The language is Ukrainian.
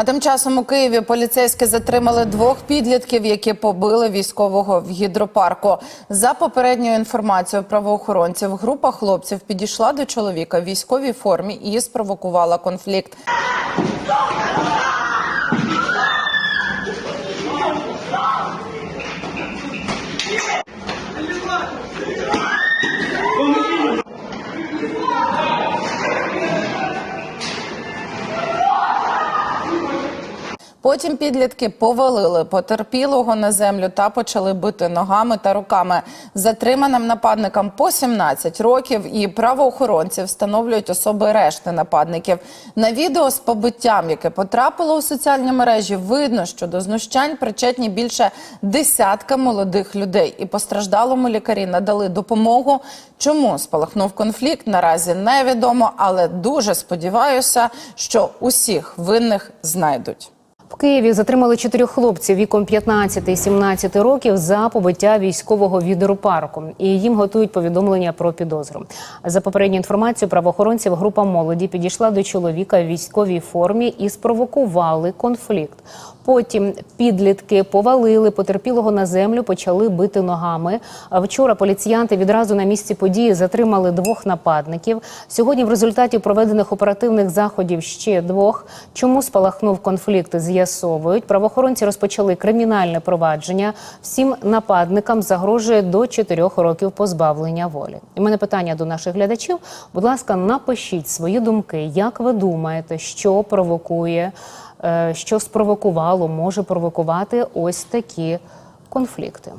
А тим часом у Києві поліцейські затримали двох підлітків, які побили військового в гідропарку. За попередньою інформацією правоохоронців, група хлопців підійшла до чоловіка в військовій формі і спровокувала конфлікт. Потім підлітки повалили потерпілого на землю та почали бити ногами та руками. Затриманим нападникам по 17 років і правоохоронці встановлюють особи решти нападників. На відео з побиттям, яке потрапило у соціальні мережі, видно, що до знущань причетні більше десятка молодих людей. І постраждалому лікарі надали допомогу. Чому спалахнув конфлікт, наразі невідомо, але дуже сподіваюся, що усіх винних знайдуть. В Києві затримали чотирьох хлопців віком 15 і 17 років за побиття військового відеропарку. І їм готують повідомлення про підозру. За попередню інформацію правоохоронців, група молоді підійшла до чоловіка в військовій формі і спровокували конфлікт. Потім підлітки повалили потерпілого на землю, почали бити ногами. Вчора поліціянти відразу на місці події затримали двох нападників. Сьогодні в результаті проведених оперативних заходів ще двох. Чому спалахнув конфлікт? З'ясовують. Правоохоронці розпочали кримінальне провадження. Всім нападникам загрожує до 4 років позбавлення волі. І мене питання до наших глядачів. Будь ласка, напишіть свої думки. Як ви думаєте, що провокує? Е, що спровокувало, може провокувати ось такі конфлікти.